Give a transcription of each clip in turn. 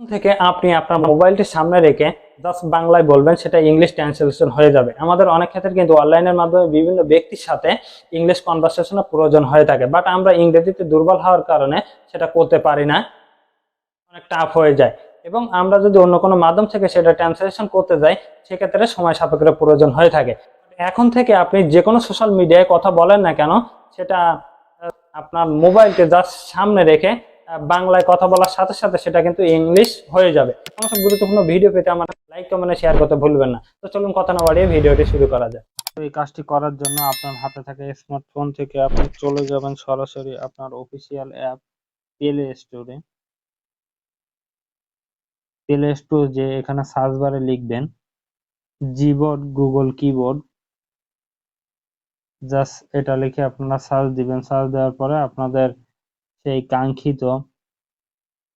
থেকে আপনি আপনার মোবাইলটি সামনে রেখে জাস্ট বাংলায় বলবেন, সেটা ইংলিশ ট্রান্সলেশন হয়ে যাবে। আমাদের অনেক ক্ষেত্রে কিন্তু অনলাইনের মাধ্যমে বিভিন্ন ব্যক্তির সাথে ইংলিশ কনভারসেশনের প্রয়োজন হয়ে থাকে। বাট আমরা ইংরেজিতে দুর্বল হওয়ার কারণে সেটা করতে পারি না। অনেক টাফ হয়ে যায়। এবং আমরা যদি অন্য কোনো মাধ্যম থেকে সেটা ট্রান্সলেশন করতে যাই, সেক্ষেত্রে সময় সাপেক্ষের প্রয়োজন হয়ে থাকে। এখন থেকে আপনি যে কোনো সোশ্যাল মিডিয়ায় কথা বলেন না কেন, সেটা আপনার মোবাইলকে জাস্ট সামনে রেখে বাংলায় কথা বলার সাথে সাথে সেটা কিন্তু ইংলিশ হয়ে যাবে। সমস্ত গুরুত্বপূর্ণ ভিডিও পেতে আমার লাইক কমেন্ট শেয়ার করতে ভুলবেন না। তো চলুন কথা না বাড়িয়ে ভিডিওটি শুরু করা যায় তো এই কাজটি করার জন্য আপনার হাতে থাকা স্মার্টফোন থেকে আপনি চলে যাবেন সরাসরি আপনার অফিসিয়াল অ্যাপ প্লে স্টোরে প্লে স্টোর যে এখানে সার্চ বারে লিখবেন জিবোর্ড গুগল কিবোর্ড জাস্ট এটা লিখে আপনারা সার্চ দিবেন। সার্চ দেওয়ার পরে আপনাদের সেই কাঙ্ক্ষিত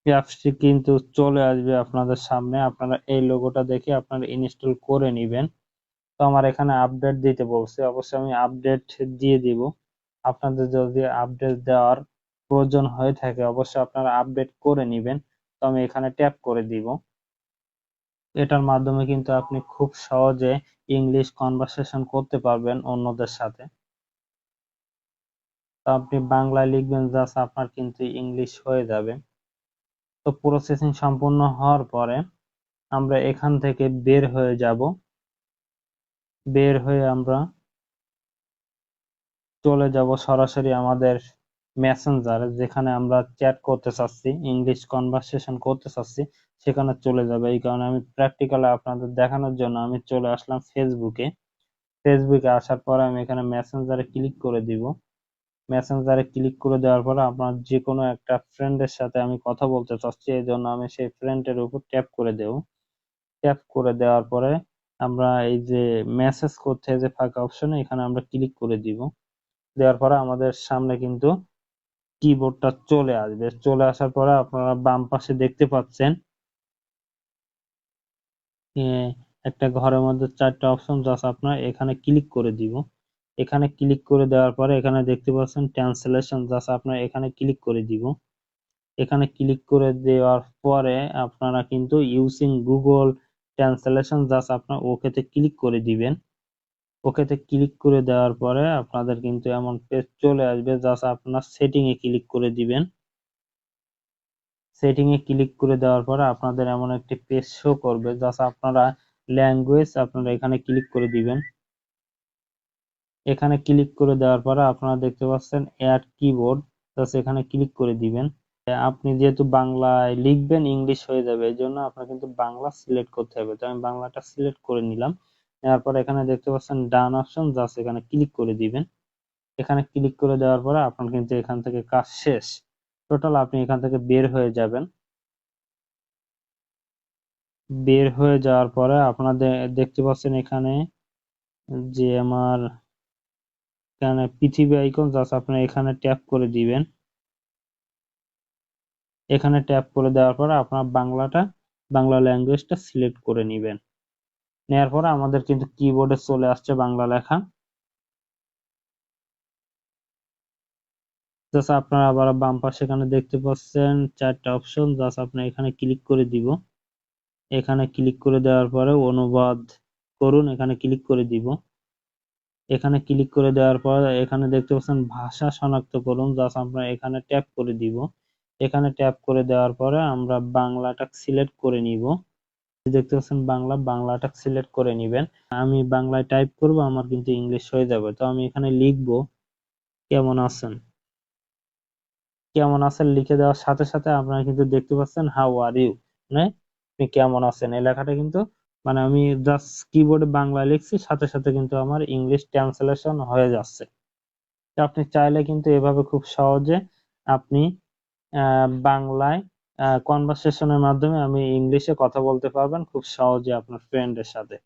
অ্যাপসটি কিন্তু চলে আসবে আপনাদের সামনে। আপনারা এই লোগোটা দেখে আপনারা ইনস্টল করে নেবেন। তো আমার এখানে আপডেট দিতে বলছে। অবশ্যই আমি আপডেট দিয়ে দিব। আপনাদের যদি আপডেট দেওয়ার প্রয়োজন হয়ে থাকে, অবশ্যই আপনারা আপডেট করে নেবেন। তো আমি এখানে ট্যাপ করে দিব। এটার মাধ্যমে কিন্তু আপনি খুব সহজে ইংলিশ কনভারসেশন করতে পারবেন অন্যদের সাথে। আপনি বাংলায় লিখবেন জাস্ট আপনার কিন্তু ইংলিশ হয়ে যাবে। তো প্রসেসিং সম্পূর্ণ হওয়ার পরে আমরা এখান থেকে বের হয়ে যাব। বের হয়ে আমরা চলে যাব সরাসরি আমাদের মেসেঞ্জারে যেখানে আমরা চ্যাট করতে চাচ্ছি ইংলিশ কনভারসেশন করতে চাচ্ছি, সেখানে চলে যাবে। এই কারণে আমি প্র্যাকটিক্যালি আপনাদের দেখানোর জন্য আমি চলে আসলাম ফেসবুকে ফেসবুকে আসার পরে আমি এখানে মেসেঞ্জারে ক্লিক করে দিব। মেসেঞ্জারে ক্লিক করে দেওয়ার পরে আপনার যে কোনো একটা ফ্রেন্ডের সাথে আমি কথা বলতে চাচ্ছি, এই জন্য আমি সেই ফ্রেন্ডের উপর ট্যাপ করে দেব। ট্যাপ করে দেওয়ার পরে আমরা এই যে মেসেজ করতে যে ফাঁকা অপশনে এখানে আমরা ক্লিক করে দিব। দেওয়ার পরে আমাদের সামনে কিন্তু কিবোর্ডটা চলে আসবে। চলে আসার পরে আপনারা বাম পাশে দেখতে পাচ্ছেন একটা ঘরের মধ্যে চারটা অপশন জাস্ট আপনার এখানে ক্লিক করে দিব। এখানে ক্লিক করে দেওয়ার পরে এখানে দেখতে পাচ্ছেন ট্রান্সলেশন জাস্ট আপনার এখানে ক্লিক করে দিব। এখানে ক্লিক করে দেওয়ার পরে আপনারা কিন্তু ইউজিং গুগল ট্রান্সলেশন জাস্ট আপনার ওকেতে ক্লিক করে দিবেন। ওকেতে ক্লিক করে দেওয়ার পরে আপনাদের কিন্তু এমন পেজ চলে আসবে জাস্ট আপনার সেটিং এ ক্লিক করে দিবেন। সেটিং এ ক্লিক করে দেওয়ার পরে আপনাদের এমন একটি পেজ শো করবে জাস্ট আপনারা ল্যাঙ্গুয়েজ আপনারা এখানে ক্লিক করে দিবেন। এখানে ক্লিক করে দেওয়ার পরে আপনারা দেখতে পাচ্ছেন অ্যাড কিবোর্ড জাস্ট এখানে ক্লিক করে দিবেন। আপনি যেহেতু বাংলায় লিখবেন ইংলিশ হয়ে যাবে, এই জন্য আপনার কিন্তু বাংলা সিলেক্ট করতে হবে। তো আমি বাংলাটা সিলেক্ট করে নিলাম। নেওয়ার পরে এখানে দেখতে পাচ্ছেন ডান অপশন জাস্ট এখানে ক্লিক করে দিবেন। এখানে ক্লিক করে দেওয়ার পরে আপনার কিন্তু এখান থেকে কাজ শেষ। টোটাল আপনি এখান থেকে বের হয়ে যাবেন। বের হয়ে যাওয়ার পরে আপনাদের দেখতে পাচ্ছেন এখানে যে আমার এখানে পৃথিবী আইকন জাস্ট আপনি এখানে ট্যাপ করে দিবেন। এখানে ট্যাপ করে দেওয়ার পরে আপনার বাংলাটা, বাংলা ল্যাঙ্গুয়েজটা সিলেক্ট করে নেবেন। নেওয়ার পরে আমাদের কিন্তু কিবোর্ডে চলে আসছে বাংলা লেখা। জাস্ট আপনারা আবার বাম পাশে এখানে দেখতে পাচ্ছেন চারটা অপশন জাস্ট আপনি এখানে ক্লিক করে দিব। এখানে ক্লিক করে দেওয়ার পরে অনুবাদ করুন, এখানে ক্লিক করে দিব। এখানে ক্লিক করে দেওয়ার পর এখানে দেখতে পাচ্ছেন ভাষা শনাক্ত করুন। জাস্ট আমরা এখানে ট্যাপ করে দিব। এখানে ট্যাপ করে দেওয়ার পরে আমরা বাংলাটা সিলেক্ট করে নিব। দেখতে পাচ্ছেন বাংলা, বাংলাটা সিলেক্ট করে নিবেন। আমি বাংলায় টাইপ করব, আমার কিন্তু ইংলিশ হয়ে যাবে। তো আমি এখানে লিখব, কেমন আছেন? কেমন আছেন লিখে দেওয়ার সাথে সাথে আপনারা কিন্তু দেখতে পাচ্ছেন হাউ আর ইউ মানে আপনি কেমন আছেন? এই লেখাটা কিন্তু মানে আমি জাস্ট কিবোর্ডে বাংলা লিখছি, সাথে সাথে কিন্তু আমার ইংলিশ ট্রান্সলেশন হয়ে যাচ্ছে। তো আপনি চাইলে কিন্তু এভাবে খুব সহজে আপনি বাংলায় কনভারসেশনের মাধ্যমে আমি ইংলিশে কথা বলতে পারবেন খুব সহজে আপনার ফ্রেন্ডের সাথে।